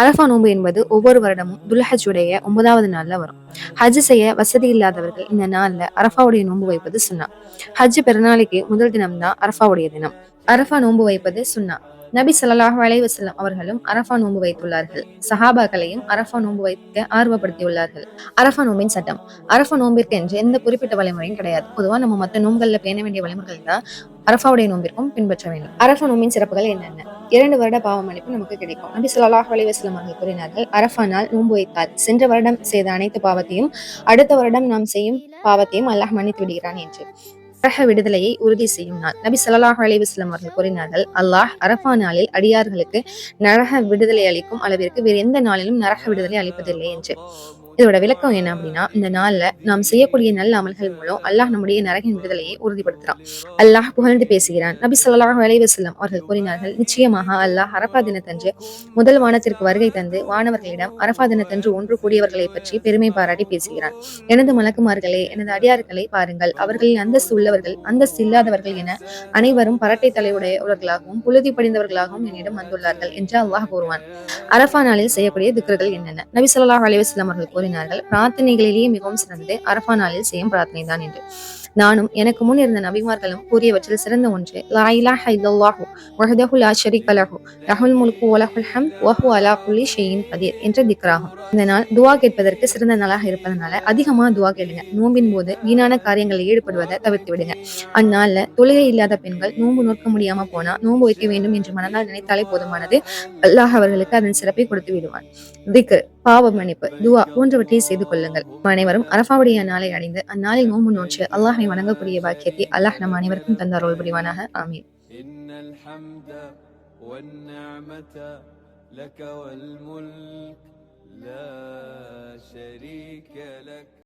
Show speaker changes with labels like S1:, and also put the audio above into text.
S1: அரஃபா நோன்பு என்பது ஒவ்வொரு வருடமும் துல்ஹஜுடைய ஒன்பதாவது நாளில் வரும். ஹஜ் செய்ய வசதி இல்லாதவர்கள் இந்த நாள்ல அரஃபாவுடைய நோன்பு வைப்பது சுன்னா ஹஜ் பிறநாளைக்கு முதல் தினம்தான் அரஃபாவுடைய தினம். அரஃபா நோன்பு வைப்பது சுன்னா நபி சல்லாஹ் அலைஹி அவர்களும் அரஃபா நோன்பு வைத்துள்ளார்கள். சஹாபாக்களையும் அரஃபா நோன்பு வைக்க ஆர்வப்படுத்தியுள்ளார்கள். அரஃபா நோம்பின் சட்டம். அரஃபா நோம்பிற்கு என்று எந்த குறிப்பிட்ட வழிமுறையும் கிடையாது. பொதுவா நம்ம மற்ற நோன்களில் பேண வேண்டிய வழிமுறைகள் தான் அரஃபாவுடைய நோம்பிற்கும் பின்பற்ற வேண்டும். அரஃபா நோம்பின் சிறப்புகள் என்னென்ன? இரண்டு வருட பாவ மன்னிப்பு நமக்கு கிடைக்கும். நபி சொல்லாஹ் அலைஹி அவர்கள் கூறினார்கள் அரஃபா நாள் நோன்பு வைத்தால் சென்ற வருடம் செய்த அனைத்து பாவத்தையும் அடுத்த வருடம் நாம் செய்யும் பாவத்தையும் அல்லாஹ் மன்னித்து விடுகிறான் என்று. நரக விடுதலையை உறுதி செய்யும் நாள். நபி சல்லாஹ் அலைஹி அவர்கள் கூறினார்கள் அல்லாஹ் அரஃபா நாளில் அடியார்களுக்கு நரக விடுதலை அளிக்கும் அளவிற்கு வேறு எந்த நாளிலும் நரக விடுதலை அளிப்பதில்லை என்று. இதோட விளக்கம் என்ன அப்படின்னா இந்த நாள்ல நாம் செய்யக்கூடிய நல்ல அமல்கள் மூலம் அல்லாஹ் நம்முடைய நரகின் விடுதலையை உறுதிப்படுத்துறான். அல்லாஹ் புகழ்ந்து பேசுகிறான். நபி ஸல்லல்லாஹு அலைஹி அவர்கள் கூறினார்கள் நிச்சயமாக அல்லாஹ் அரபா தினத்தன்று முதல் வானத்திற்கு வருகை தந்து வானவர்களிடம் அரபா தினத்தன்று ஒன்று கூடியவர்களை பற்றி பெருமை பாராட்டி பேசுகிறான். எனது மலக்குமார்களே எனது அடியார்களை பாருங்கள். அவர்களின் அந்தஸ்து உள்ளவர்கள் அந்தஸ்து இல்லாதவர்கள் என அனைவரும் பரட்டை தலையுடையவர்களாகவும் புழுதி படிந்தவர்களாகவும் என்னிடம் வந்துள்ளார்கள் என்று அல்லாஹ் கூறுவான். அரஃபா நாளில் செய்யக்கூடிய திக்கர்கள் என்னென்ன? நபி ஸல்லல்லாஹு அலைஹி வஸல்லம் அவர்கள் கூறினார்கள். பிரார்த்தனைகளிலேயே மிகவும் சிறந்தது. அரஃபா நாளில் செய்யும் பிரார்த்தனை தான் என்று. நானும் எனக்கு முன் இருந்த நபிமார்களும் கூறியவற்றில் சிறந்த ஒன்று. லா இலாஹ இல்லல்லாஹு லா ஷரீக லஹு. லஹுல் முல்கு வ ஹம் வஹு அலா குல்லி ஷெயின் கதீர் என்ற திக்ராகும். இந்த நாள் துவா கேட்பதற்கு சிறந்த நாளாக இருப்பதனால அதிகமா துவா கேளுங்க. நோம்பின் போது வீணான காரியங்களில் ஈடுபடுவதை தவிர்த்து விடுங்க. அந்நாள்ல தொழுகை இல்லாத பெண்கள் நோன்பு நோக்க முடியாம போனா நோன்பு வைக்க வேண்டும் என்று மனதால் நினைத்தாலே போதுமானது. அல்லாஹ் அவர்களுக்கு அதன் சிறப்பை கொடுத்து விடுவான். திக்ர் பாவ மன்னிப்பு துவா போன்றவற்றை செய்து கொள்ளுங்கள். அனைவரும் அரஃபாவுடைய நாளை அடைந்து அந்நாளில் நோன்பு நோற்று அல்லாஹை வணங்கக்கூடிய பாக்கியத்தை அல்லாஹ் நம் அனைவருக்கும் தந்தாரோல் புரிவானாக ஆமீன்
S2: إن الحمد والنعمة لك والملك لا شريك لك